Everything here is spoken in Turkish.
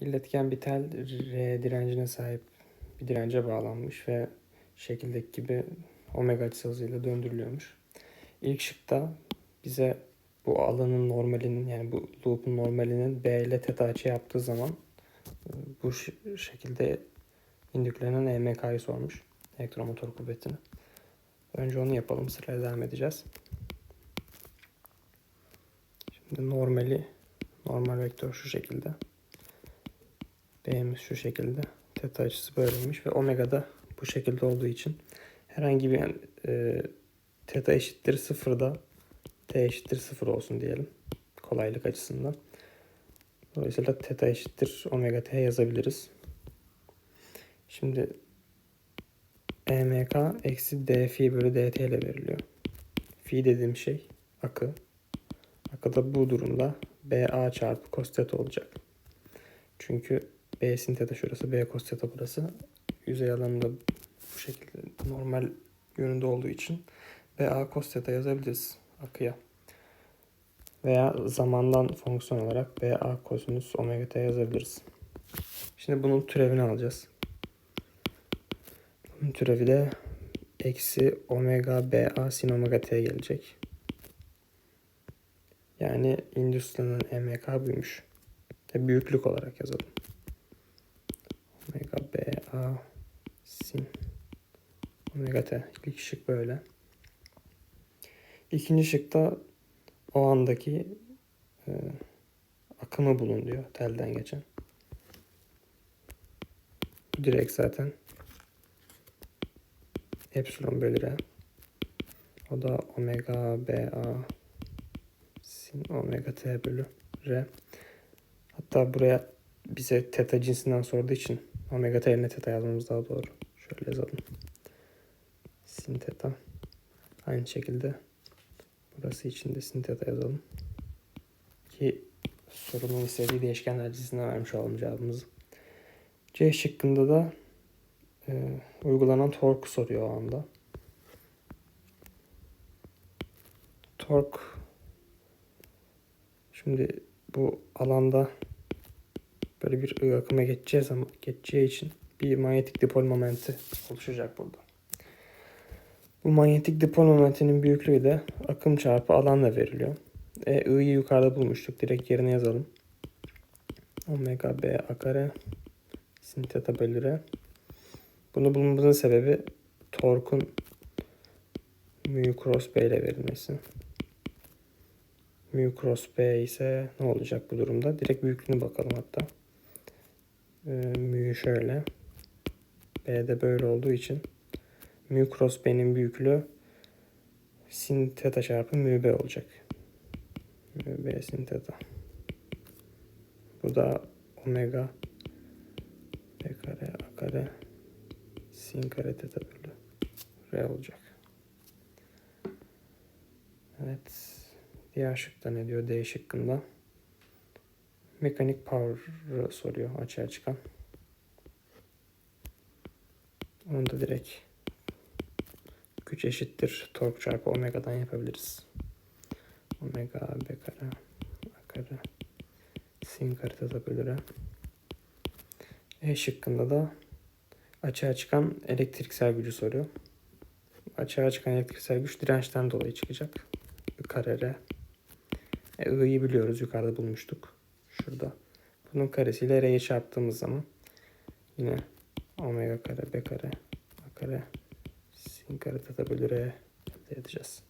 İletken bir tel R direncine sahip bir dirence bağlanmış ve şekildeki gibi omega açısı hızıyla döndürülüyormuş. İlk şıkta bize bu alanın normalinin yani bu loop'un normalinin B ile teta açı yaptığı zaman e, bu şekilde indüklenen EMK'yı sormuş. Elektromotor kuvvetini. Önce onu yapalım. Sırayla devam edeceğiz. Şimdi normali normal vektör şu şekilde. B'miz şu şekilde. Teta açısı böyleymiş ve omega da bu şekilde olduğu için herhangi bir e, teta eşittir sıfırda t eşittir sıfır olsun diyelim. Kolaylık açısından. Dolayısıyla teta eşittir omega t yazabiliriz. Şimdi EMK eksi d fi bölü dt ile veriliyor. Fi dediğim şey akı. Akı da bu durumda BA çarpı cos olacak. Çünkü B sin theta şurası, B cos theta burası. Yüzey alanında bu şekilde normal yönünde olduğu için BA cos theta yazabiliriz akıya. Veya zamandan fonksiyon olarak BA kosinüs omega t yazabiliriz. Şimdi bunun türevini alacağız. Bunun türevi de eksi omega BA sin omega t gelecek. Yani indüstrinin MK buymuş. Ve büyüklük olarak yazalım. BA sin omega t. İlk şık böyle. İkinci şıkta o andaki e, akımı bulun diyor telden geçen. Direkt zaten epsilon bölü r. O da omega BA sin omega t bölü r. Hatta buraya bize teta cinsinden sorduğu için omega yerine teta yazmamız daha doğru. Şöyle yazalım. Sin teta. Aynı şekilde burası için de sin teta yazalım. Ki sorunun istediği değişkenler dizisinden vermiş olalım cevabımızı. C şıkkında da e, uygulanan tork soruyor o anda. Tork Şimdi bu alanda böyle bir akıma geçeceği zaman geçeceği için bir manyetik dipol momenti oluşacak burada. Bu manyetik dipol momentinin büyüklüğü de akım çarpı alanla veriliyor. E, I'yi yukarıda bulmuştuk. Direkt yerine yazalım. Omega B A kare sin theta bölü R. Bunu bulmamızın sebebi torkun mu cross B ile verilmesi. Mu cross B ise ne olacak bu durumda? Direkt büyüklüğüne bakalım hatta. Mu şöyle. B de böyle olduğu için mu cross B'nin büyüklüğü sin theta çarpı mu B olacak. Mu B sin theta. Bu da omega B kare A kare sin kare theta bölü R olacak. Evet. Diğer şıkta ne diyor? D şıkkında. Mekanik power'ı soruyor açığa çıkan. Onu da direkt güç eşittir tork çarpı omega'dan yapabiliriz. Omega b kare a kare sin kare theta bölü. E şıkkında da açığa çıkan elektriksel gücü soruyor. Açığa çıkan elektriksel güç dirençten dolayı çıkacak. Kare r. E, I'yi biliyoruz yukarıda bulmuştuk. Şurada. Bunun karesiyle R'yi çarptığımız zaman yine omega kare b kare a kare sin kare theta bölü R edeceğiz.